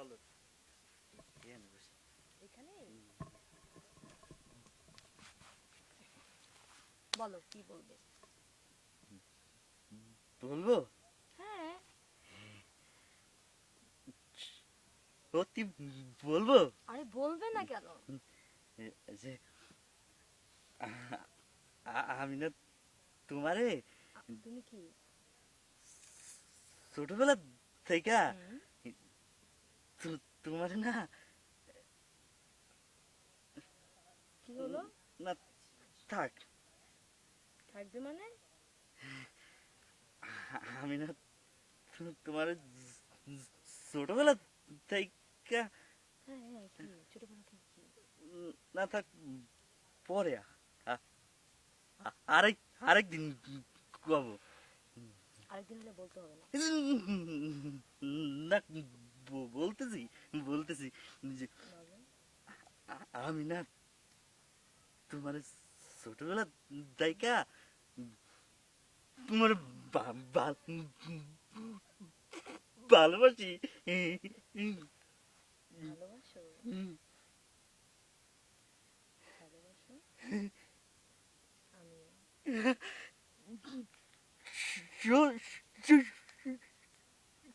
চলো এখানে? বসি। এখানে বলো কি বলবে? বলব? হ্যাঁ। সত্যি বলব? আরে বলবে না কেন? যে আমি না তোমারে তুমি কি? ছোটবেলা থেকে তোমার না কি হলো? না থাক। থাকবে মানে? আমি না তোমার ছোটবেলা থেকে হ্যাঁ হ্যাঁ না থাক পরে আ- আ- আরেক আরেকদিন কব আরেকদিন হলে বলতে হবে না বলতেছি বলতেছি যে আমি না তোমার ছোটবেলা দায়িকা তোমার ভালোবাসি।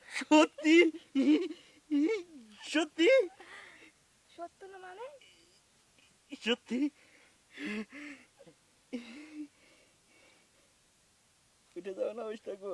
সত্যি? সত্যি? সত্য না মানে? সত্যি? উঠে যাও না অবস্থা গো